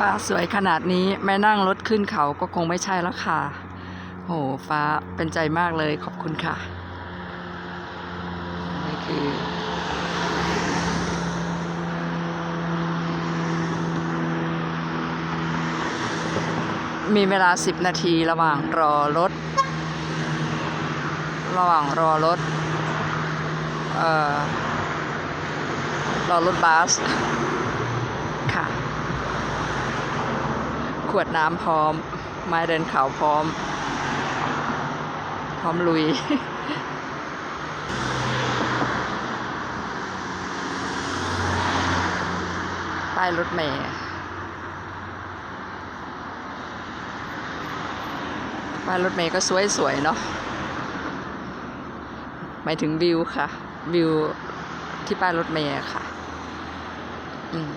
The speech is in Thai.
ฟ้าสวยขนาดนี้แม่นั่งรถขึ้นเขาก็คงไม่ใช่แล้วค่ะ โหฟ้าเป็นใจมากเลยขอบคุณค่ะ นี่คือมีเวลา 10 นาทีระหว่างรอรถ ระหว่างรอรถ เอ่อ รอรถบัส ค่ะ ขวดน้ำพร้อม ไม้เดินเขาพร้อม พร้อมลุยป้ายรถเมย์ป้ายรถเมย์ก็สวยๆเนาะหมายถึงวิวค่ะ วิวที่ป้ายรถเมย์ค่ะ อืม